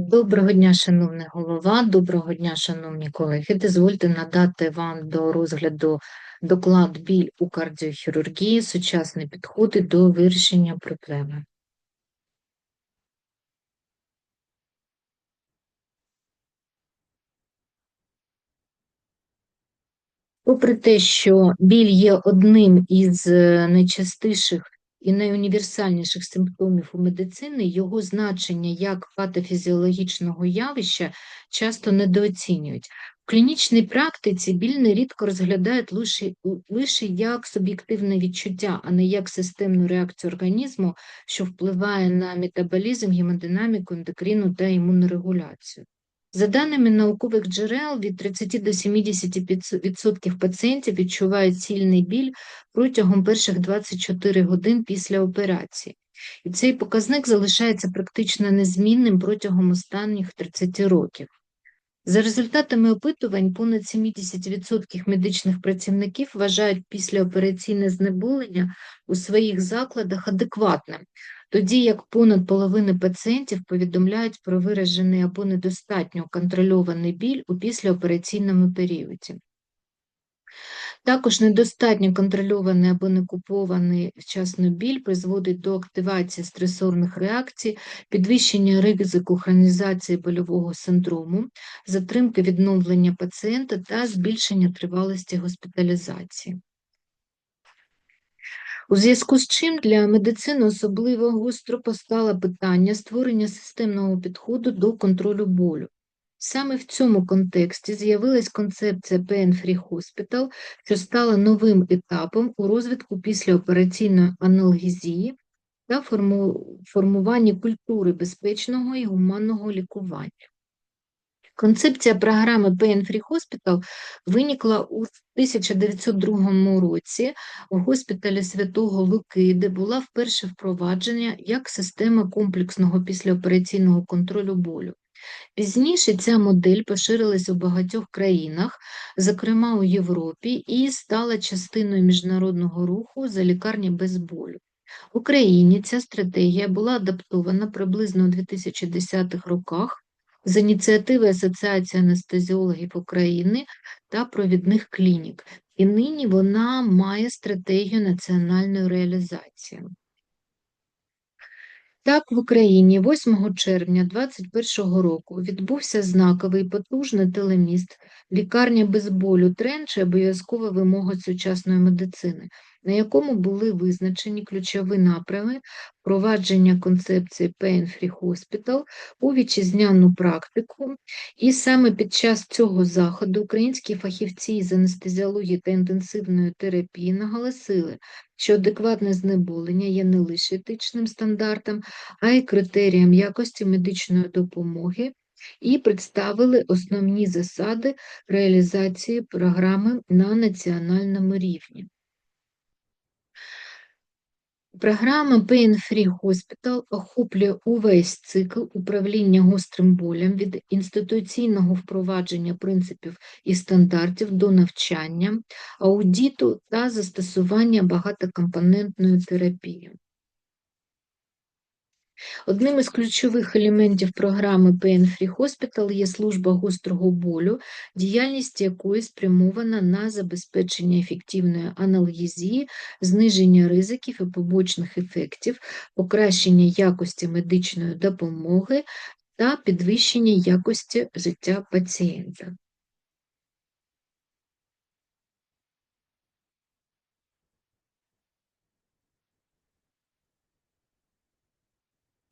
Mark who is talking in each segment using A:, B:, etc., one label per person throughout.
A: Доброго дня, шановний голова, доброго дня, шановні колеги. Дозвольте надати вам до розгляду доклад біль у кардіохірургії, сучасні підходи до вирішення проблеми. Попри те, що біль є одним із е, найчастіших і найуніверсальніших симптомів у медицини, його значення як патофізіологічного явища часто недооцінюють. В клінічній практиці біль нерідко розглядають лише, лише як суб'єктивне відчуття, а не як системну реакцію організму, що впливає на метаболізм, гемодинаміку, ендокрину та імунорегуляцію. За даними наукових джерел, від 30 до 70% пацієнтів відчувають сильний біль протягом перших 24 годин після операції. І цей показник залишається практично незмінним протягом останніх 30 років. За результатами опитувань, понад 70% медичних працівників вважають післяопераційне знеболення у своїх закладах адекватним, тоді як понад половина пацієнтів повідомляють про виражений або недостатньо контрольований біль у післяопераційному періоді. Також недостатньо контрольований або некупований вчасно біль призводить до активації стресорних реакцій, підвищення ризику хронізації больового синдрому, затримки відновлення пацієнта та збільшення тривалості госпіталізації. У зв'язку з чим для медицини особливо гостро постало питання створення системного підходу до контролю болю. Саме в цьому контексті з'явилась концепція Pain-Free Hospital, що стала новим етапом у розвитку післяопераційної аналгезії та формуванні культури безпечного і гуманного лікування. Концепція програми Pain Free Hospital виникла у 1902 році у госпіталі Святого Луки, де була вперше впроваджена як система комплексного післяопераційного контролю болю. Пізніше ця модель поширилась у багатьох країнах, зокрема у Європі, і стала частиною міжнародного руху за лікарні без болю. В Україні ця стратегія була адаптована приблизно у 2010-х роках з ініціативи Асоціації анестезіологів України та провідних клінік, і нині вона має стратегію національної реалізації. Так, в Україні 8 червня 2021 року відбувся знаковий потужний телеміст лікарня без болю тренд чи обов'язкова вимога сучасної медицини, на якому були визначені ключові напрями впровадження концепції Pain-Free Hospital у вітчизняну практику. І саме під час цього заходу українські фахівці з анестезіології та інтенсивної терапії наголосили, що адекватне знеболення є не лише етичним стандартом, а й критерієм якості медичної допомоги. І представили основні засади реалізації програми на національному рівні. Програма Pain Free Hospital охоплює увесь цикл управління гострим болем від інституційного впровадження принципів і стандартів до навчання, аудіту та застосування багатокомпонентної терапії. Одним із ключових елементів програми Pain Free Hospital є служба гострого болю, діяльність якої спрямована на забезпечення ефективної аналгезії, зниження ризиків і побочних ефектів, покращення якості медичної допомоги та підвищення якості життя пацієнта.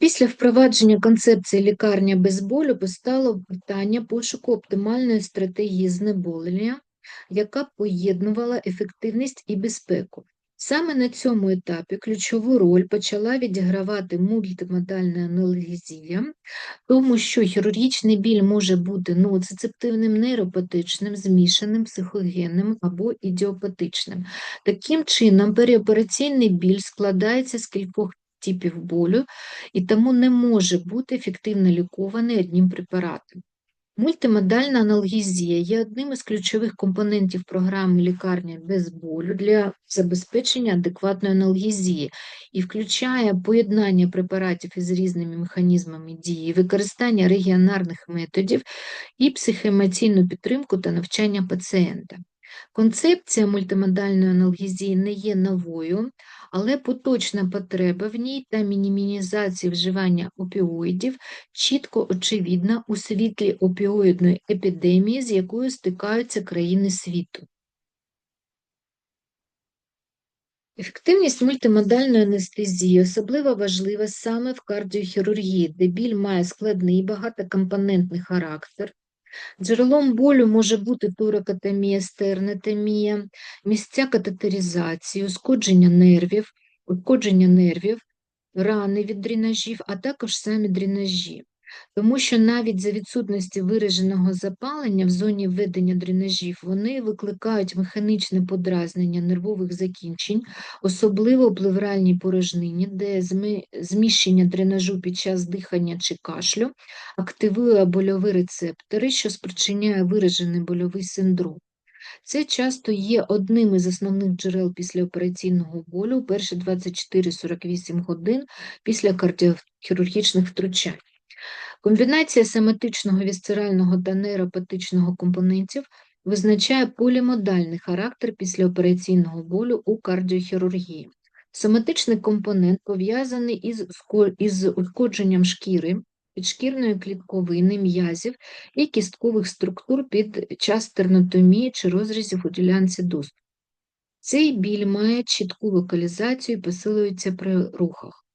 A: Після впровадження концепції лікарня без болю постало питання пошуку оптимальної стратегії знеболення, яка поєднувала ефективність і безпеку. Саме на цьому етапі ключову роль почала відігравати мультимодальна аналгезія, тому що хірургічний біль може бути ноцицептивним, нейропатичним, змішаним, психогенним або ідіопатичним. Таким чином, переопераційний біль складається з кількох типів болю і тому не може бути ефективно лікований одним препаратом. Мультимодальна аналгезія є одним із ключових компонентів програми лікарня без болю для забезпечення адекватної аналгезії і включає поєднання препаратів із різними механізмами дії, використання регіонарних методів і психоемоційну підтримку та навчання пацієнта. Концепція мультимодальної аналгезії не є новою, але поточна потреба в ній та мінімізації вживання опіоїдів чітко очевидна у світлі опіоїдної епідемії, з якою стикаються країни світу. Ефективність мультимодальної анестезії особливо важлива саме в кардіохірургії, де біль має складний багатокомпонентний характер. Джерелом болю може бути турокатемія, стернетемія, місця катетеризації, ушкодження нервів, ушкодження нервів, рани від дренажів, а також самі дренажі. Тому що навіть за відсутності вираженого запалення в зоні введення дренажів вони викликають механічне подразнення нервових закінчень, особливо у плевральній порожнині, де зміщення дренажу під час дихання чи кашлю активує больові рецептори, що спричиняє виражений больовий синдром. Це часто є одним із основних джерел післяопераційного болю перші 24-48 годин після кардіохірургічних втручань. Комбінація семантичного, вісцерального та нейропатичного компонентів визначає полімодальний характер післяопераційного болю у кардіохірургії. Соматичний компонент пов'язаний із, ушкодженням шкіри, підшкірної клітковини, м'язів і кісткових структур під час тернотомії чи розрізів у ділянці доступу. Цей біль має чітку локалізацію і посилюється при рухах.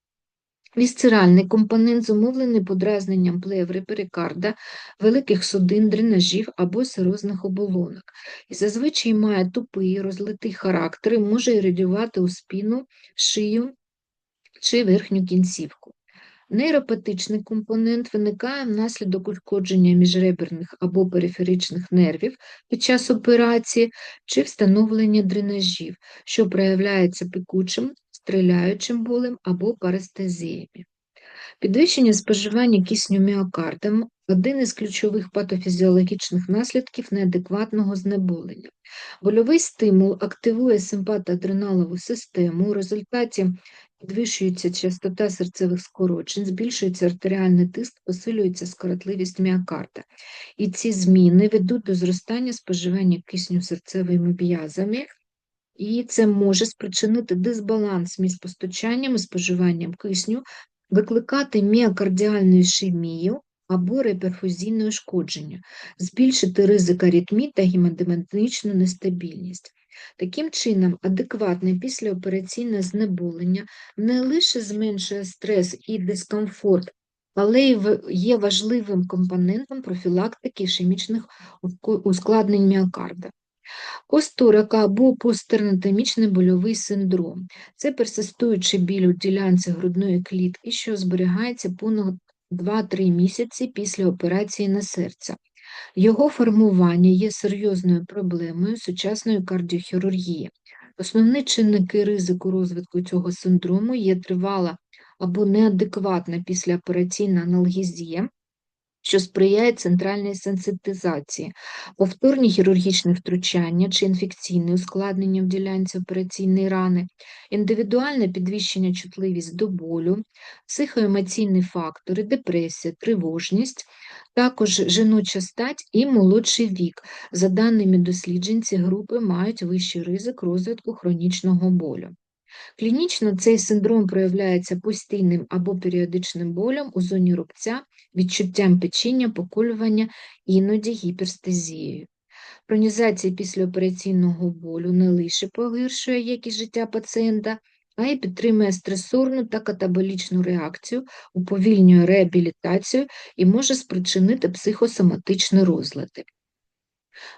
A: Вісцеральний компонент зумовлений подразненням плеври, перикарда, великих судин, дренажів або сирозних оболонок, і зазвичай має тупий, розлитий характер і може іридіювати у спину, шию чи верхню кінцівку. Нейропатичний компонент виникає внаслідок ушкодження міжреберних або периферичних нервів під час операції чи встановлення дренажів, що проявляється пекучим, стріляючим болем або парестезіями. Підвищення споживання кисню міокардом один із ключових патофізіологічних наслідків неадекватного знеболення. Больовий стимул активує симпатоадреналову систему, у результаті підвищується частота серцевих скорочень, збільшується артеріальний тиск, посилюється скоротливість міокарда. І ці зміни ведуть до зростання споживання кисню серцевими м'язами, і це може спричинити дисбаланс між постачанням і споживанням кисню, викликати міокардіальну ішемію або реперфузійне ушкодження, збільшити ризик аритмій та гемодинамічну нестабільність. Таким чином, адекватне післяопераційне знеболення не лише зменшує стрес і дискомфорт, але й є важливим компонентом профілактики ішемічних ускладнень міокарда. Костурака або постернатомічний больовий синдром це персистуючий біль у ділянці грудної клітки, що зберігається понад 2-3 місяці після операції на серце. Його формування є серйозною проблемою сучасної кардіохірургії. Основні чинники ризику розвитку цього синдрому є тривала або неадекватна післяопераційна аналгезія, що сприяє центральній сенситизації, повторні хірургічні втручання чи інфекційне ускладнення в ділянці операційної рани, індивідуальне підвищення чутливість до болю, психоемоційні фактори, депресія, тривожність, також жіноча стать і молодший вік. За даними досліджень, ці групи мають вищий ризик розвитку хронічного болю. Клінічно цей синдром проявляється постійним або періодичним болем у зоні рубця, відчуттям печіння, поколювання, іноді гіперстезією. Пронізація післяопераційного болю не лише погіршує якість життя пацієнта, а й підтримує стресорну та катаболічну реакцію, уповільнює реабілітацію і може спричинити психосоматичні розлади.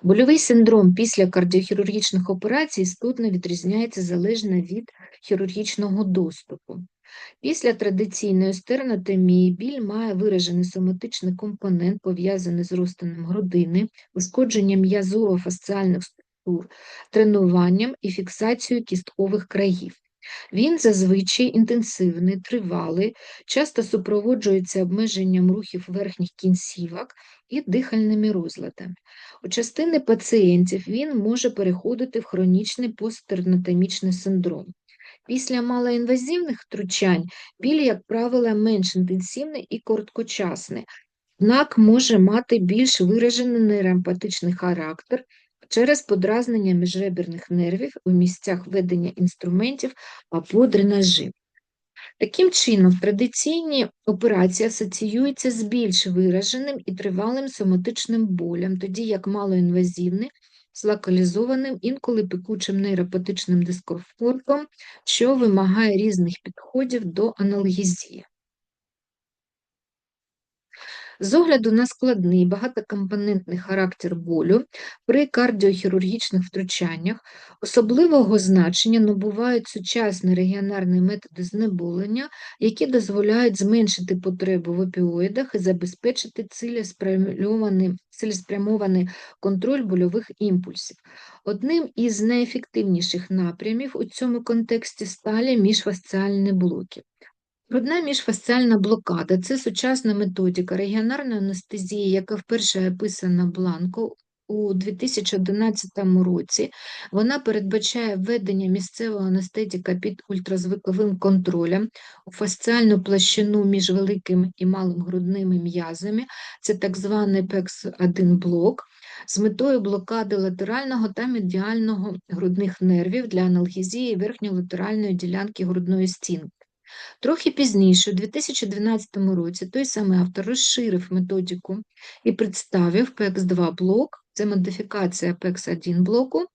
A: Больовий синдром після кардіохірургічних операцій складно відрізняється залежно від хірургічного доступу. Після традиційної стернотемії біль має виражений соматичний компонент, пов'язаний з розтином грудини, ушкодженням м'язово-фасціальних структур, тренуванням і фіксацією кісткових країв. Він зазвичай інтенсивний, тривалий, часто супроводжується обмеженням рухів верхніх кінцівок і дихальними розладами. У частини пацієнтів він може переходити в хронічний посттернатомічний синдром. Після малоінвазивних втручань біль, як правило, менш інтенсивний і короткочасний, однак може мати більш виражений нейроемпатичний характер через подразнення міжреберних нервів у місцях ведення інструментів або дренажі. Таким чином, традиційні операції асоціюються з більш вираженим і тривалим соматичним болем, тоді як малоінвазивні з локалізованим, інколи пекучим нейропатичним дискомфортом, що вимагає різних підходів до аналгезії. З огляду на складний багатокомпонентний характер болю при кардіохірургічних втручаннях особливого значення набувають сучасні регіонарні методи знеболення, які дозволяють зменшити потребу в опіоїдах і забезпечити цілеспрямований, цілеспрямований контроль больових імпульсів. Одним із найефективніших напрямів у цьому контексті стали міжфасціальні блоки. Грудна міжфасціальна блокада це сучасна методика регіонарної анестезії, яка вперше описана бланко у 2011 році. Вона передбачає введення місцевого анестетика під ультразвуковим контролем у фасціальну площину між великим і малим грудними м'язами, це так званий PEX-1 блок, з метою блокади латерального та медіального грудних нервів для аналгезії верхньолатеральної ділянки грудної стінки. Трохи пізніше, у 2012 році, той самий автор розширив методику і представив PEX2 блок, це модифікація PEX1 блоку,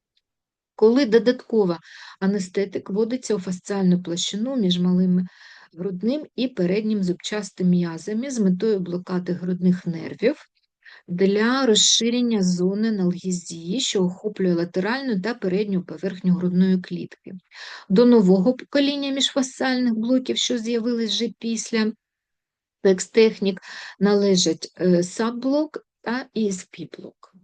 A: коли додаткова анестетик вводиться у фасціальну площину між малим грудним і переднім зубчастим м'язами з метою блокади грудних нервів для розширення зони аналгезії, що охоплює латеральну та передню поверхню грудної клітки. До нового покоління міжфасальних блоків, що з'явились вже після текст-технік, належать е, сабблок та ESP-блок.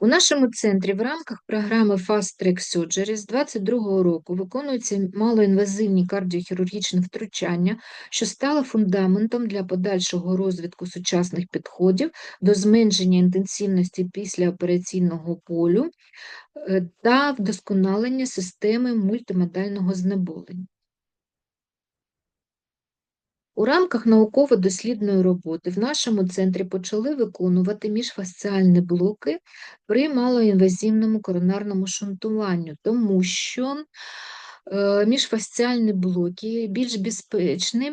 A: У нашому центрі в рамках програми Fast Track Surgery з 2022 року виконуються малоінвазивні кардіохірургічні втручання, що стало фундаментом для подальшого розвитку сучасних підходів до зменшення інтенсивності післяопераційного полю е, та вдосконалення системи мультимодального знеболення. У рамках науково-дослідної роботи в нашому центрі почали виконувати міжфасціальні блоки при малоінвазивному коронарному шунтуванню, тому що е, міжфасціальні блоки більш безпечні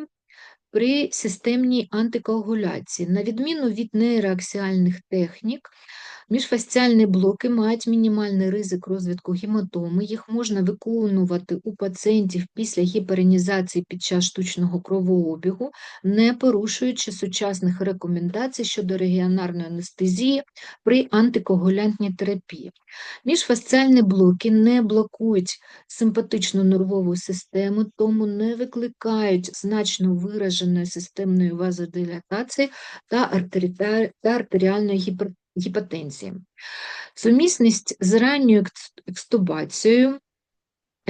A: при системній антикоагуляції. На відміну від нейроаксіальних технік, Міжфасціальні блоки мають мінімальний ризик розвитку гематоми, їх можна виконувати у пацієнтів після гіперенізації під час штучного кровообігу, не порушуючи сучасних рекомендацій щодо регіонарної анестезії при антикоагулянтній терапії. Міжфасціальні блоки не блокують симпатичну нервову систему, тому не викликають значно вираженої системної вазодилатації та артеріальної гіпертензії гіпотензії. Сумісність з ранньою екстубацією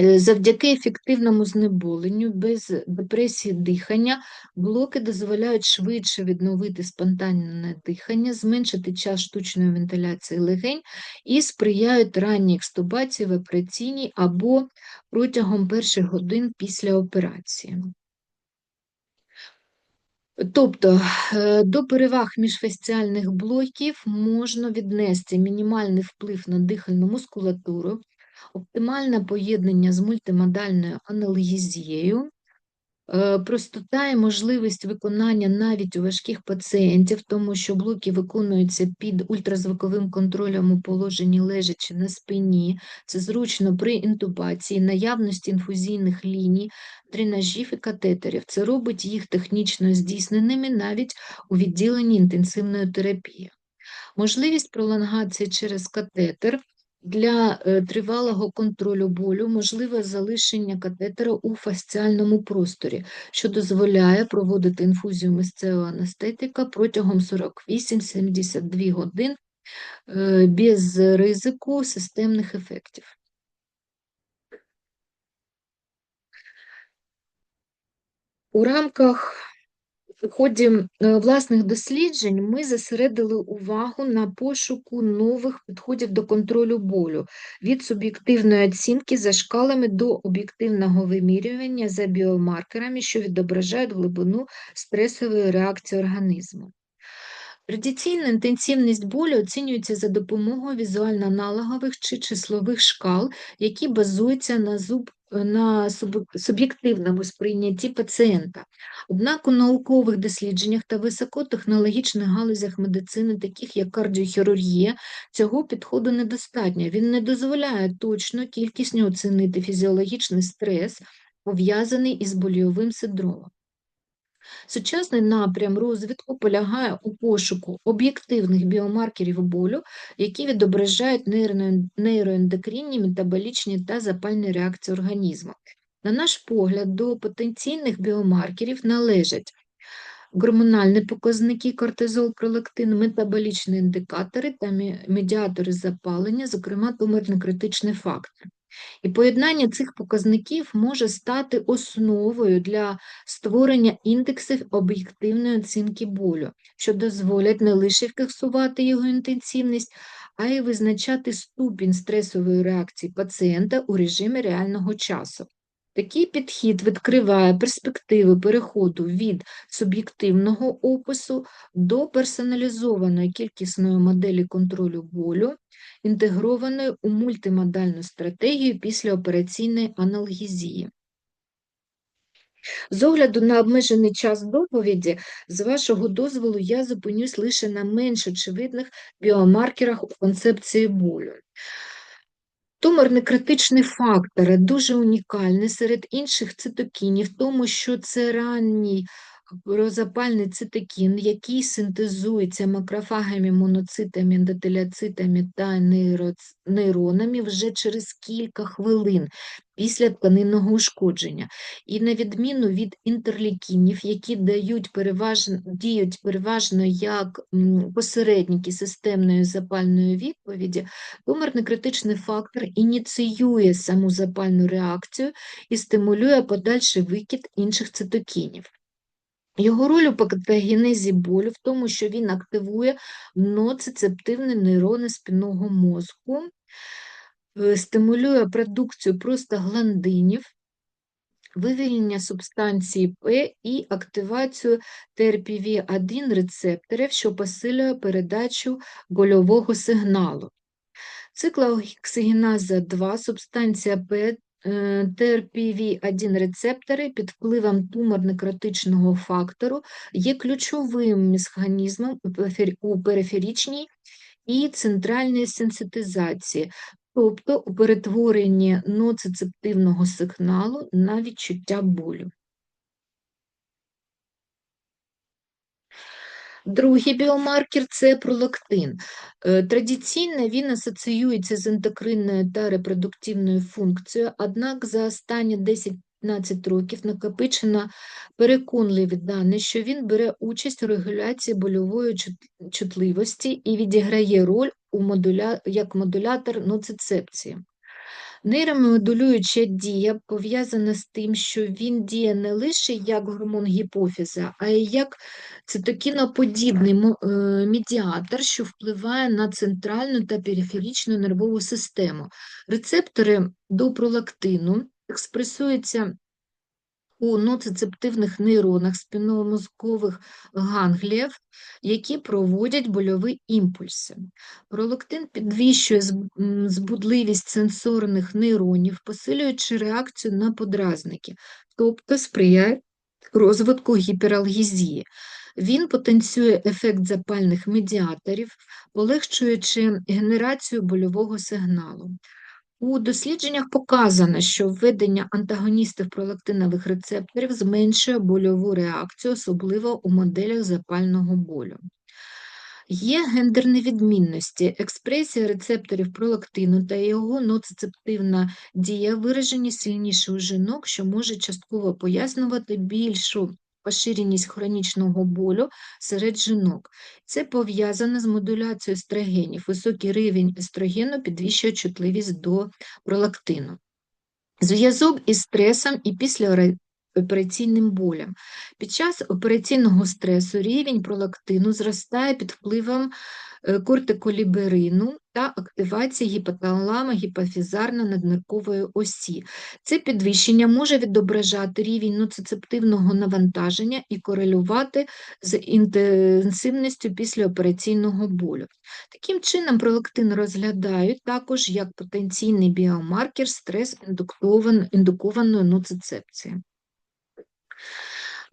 A: е, завдяки ефективному знеболенню без депресії дихання блоки дозволяють швидше відновити спонтанне дихання, зменшити час штучної вентиляції легень і сприяють ранній екстубації в операційній або протягом перших годин після операції. Тобто е, до переваг міжфасціальних блоків можна віднести мінімальний вплив на дихальну мускулатуру, оптимальне поєднання з мультимодальною аналгезією, простота і можливість виконання навіть у важких пацієнтів, тому що блоки виконуються під ультразвуковим контролем у положенні лежачи на спині, це зручно при інтубації, наявності інфузійних ліній, дренажів і катетерів. Це робить їх технічно здійсненими навіть у відділенні інтенсивної терапії. Можливість пролонгації через катетер для е, тривалого контролю болю можливе залишення катетера у фасціальному просторі, що дозволяє проводити інфузію місцевого анестетика протягом 48-72 годин е, без ризику системних ефектів. У рамках в ході е, власних досліджень ми зосередили увагу на пошуку нових підходів до контролю болю від суб'єктивної оцінки за шкалами до об'єктивного вимірювання за біомаркерами, що відображають глибину стресової реакції організму. Традиційна інтенсивність болю оцінюється за допомогою візуально-аналогових чи числових шкал, які базуються на зуб на суб'єктивному сприйнятті пацієнта. Однак у наукових дослідженнях та високотехнологічних галузях медицини, таких як кардіохірургія, цього підходу недостатньо. Він не дозволяє точно кількісно оцінити фізіологічний стрес, пов'язаний із больовим синдромом. Сучасний напрям розвитку полягає у пошуку об'єктивних біомаркерів болю, які відображають нейроендокринні, метаболічні та запальні реакції організму. На наш погляд, до потенційних біомаркерів належать гормональні показники кортизол, пролактин, метаболічні індикатори та медіатори запалення, зокрема тумерно критичний фактор. І поєднання цих показників може стати основою для створення індексів об'єктивної оцінки болю, що дозволять не лише фіксувати його інтенсивність, а й визначати ступінь стресової реакції пацієнта у режимі реального часу. Такий підхід відкриває перспективи переходу від суб'єктивного опису до персоналізованої кількісної моделі контролю болю, інтегрованої у мультимодальну стратегію післяопераційної аналгезії. З огляду на обмежений час доповіді, з вашого дозволу, я зупинюсь лише на менш очевидних біомаркерах у концепції болю. Туморний критичний фактор дуже унікальний серед інших цитокінів, тому що це ранній прозапальний цитокін, який синтезується макрофагами, моноцитами, ендотеліоцитами та нейронами вже через кілька хвилин після тканинного ушкодження. І на відміну від інтерлікінів, які дають переважно, діють переважно як посередники системної запальної відповіді, туморний критичний фактор ініціює саму запальну реакцію і стимулює подальший викид інших цитокінів. Його роль у патогенезі болю в тому, що він активує ноцицептивні нейрони спінного мозку, е, стимулює продукцію простагландинів, вивільнення субстанції П і активацію ТРПВ1 рецепторів, що посилює передачу больового сигналу. Циклооксигеназа 2, субстанція П Е, ТРПВ1 рецептори під впливом тумор-некротичного фактору є ключовим механізмом у периферічній і центральній сенситизації, тобто у перетворенні ноцицептивного сигналу на відчуття болю. Другий біомаркер це пролактин. Е, традиційно він асоціюється з ендокринною та репродуктивною функцією, однак за останні 10-15 років накопичено переконливі дані, що він бере участь у регуляції больової чутливості і відіграє роль у модуля... як модулятор ноцицепції. Нейромодулююча дія пов'язана з тим, що він діє не лише як гормон гіпофіза, а й як цитокіноподібний е, медіатор, що впливає на центральну та периферічну нервову систему. Рецептори до пролактину експресуються у ноцицептивних нейронах спінномозкових гангліїв, які проводять больові імпульси. Пролактин підвищує збудливість сенсорних нейронів, посилюючи реакцію на подразники, тобто сприяє розвитку гіпералгезії. Він потенціює ефект запальних медіаторів, полегшуючи генерацію больового сигналу. У дослідженнях показано, що введення антагоністів пролактинових рецепторів зменшує больову реакцію, особливо у моделях запального болю. Є гендерні відмінності, експресія рецепторів пролактину та його ноцицептивна дія виражені сильніше у жінок, що може частково пояснювати більшу поширеність хронічного болю серед жінок. Це пов'язане з модуляцією естрогенів. Високий рівень естрогену підвищує чутливість до пролактину. Зв'язок із стресом і післяопераційним болем. Під час операційного стресу рівень пролактину зростає під впливом кортиколіберину та активації гіпоталамо гіпофізарно-надниркової осі. Це підвищення може відображати рівень ноцицептивного навантаження і корелювати з інтенсивністю післяопераційного болю. Таким чином, пролактин розглядають також як потенційний біомаркер стрес індукованої ноцицепції.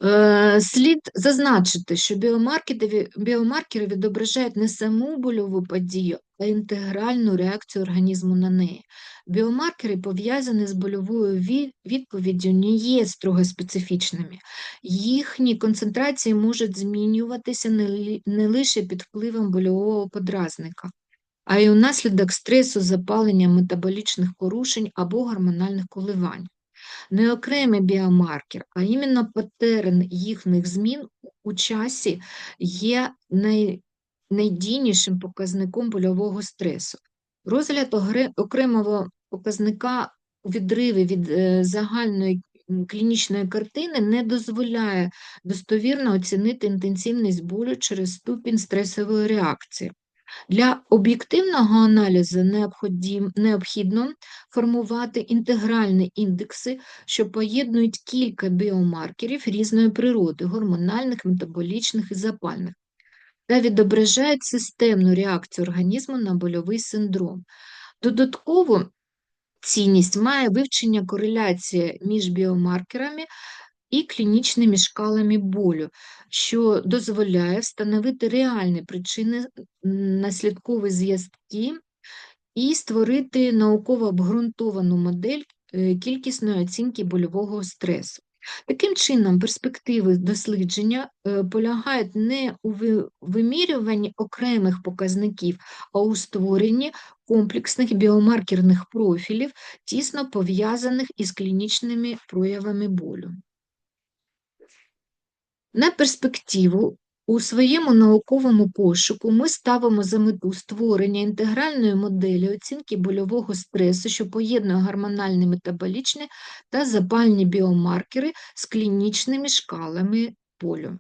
A: Е, слід зазначити, що біомаркери, біомаркери відображають не саму больову подію, а інтегральну реакцію організму на неї. Біомаркери пов'язані з больовою відповіддю не є строго специфічними. Їхні концентрації можуть змінюватися не лише під впливом больового подразника, а й унаслідок стресу, запалення метаболічних порушень або гормональних коливань не окремий біомаркер, а іменно патерн їхніх змін у часі є най, найдійнішим показником больового стресу. Розгляд окремого показника у відриві від е, загальної клінічної картини не дозволяє достовірно оцінити інтенсивність болю через ступінь стресової реакції. Для об'єктивного аналізу необхідно формувати інтегральні індекси, що поєднують кілька біомаркерів різної природи, гормональних, метаболічних і запальних, та відображають системну реакцію організму на больовий синдром. Додаткову цінність має вивчення кореляції між біомаркерами і клінічними шкалами болю, що дозволяє встановити реальні причини наслідкові зв'язки і створити науково обґрунтовану модель е, кількісної оцінки больового стресу. Таким чином, перспективи дослідження е, полягають не у вимірюванні окремих показників, а у створенні комплексних біомаркерних профілів, тісно пов'язаних із клінічними проявами болю. На перспективу у своєму науковому пошуку ми ставимо за мету створення інтегральної моделі оцінки больового стресу, що поєднує гормональні метаболічні та запальні біомаркери з клінічними шкалами болю.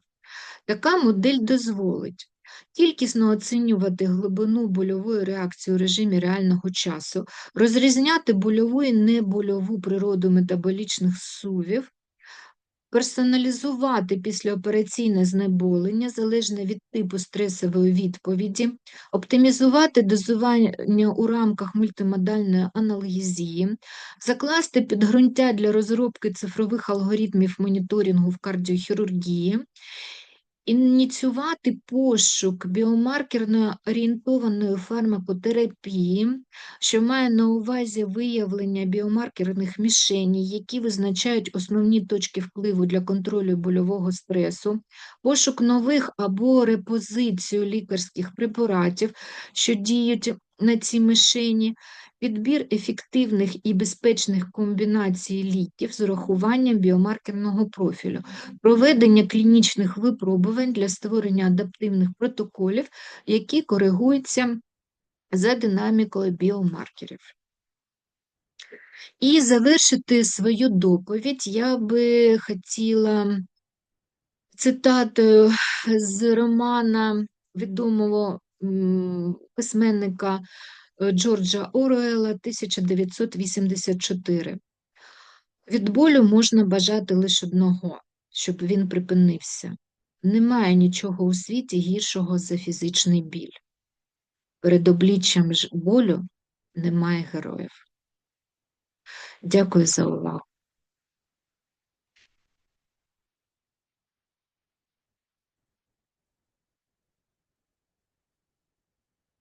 A: Така модель дозволить кількісно оцінювати глибину больової реакції у режимі реального часу, розрізняти больову і небольову природу метаболічних сувів, персоналізувати післяопераційне знеболення залежно від типу стресової відповіді, оптимізувати дозування у рамках мультимодальної аналгезії, закласти підґрунтя для розробки цифрових алгоритмів моніторингу в кардіохірургії ініціювати пошук біомаркерно орієнтованої фармакотерапії, що має на увазі виявлення біомаркерних мішеней, які визначають основні точки впливу для контролю больового стресу, пошук нових або репозицію лікарських препаратів, що діють на ці мишені, підбір ефективних і безпечних комбінацій ліків з урахуванням біомаркерного профілю, проведення клінічних випробувань для створення адаптивних протоколів, які коригуються за динамікою біомаркерів. І завершити свою доповідь я би хотіла цитатою з романа відомого письменника Джорджа Оруела 1984. Від болю можна бажати лише одного, щоб він припинився. Немає нічого у світі гіршого за фізичний біль. Перед обличчям болю немає героїв. Дякую за увагу.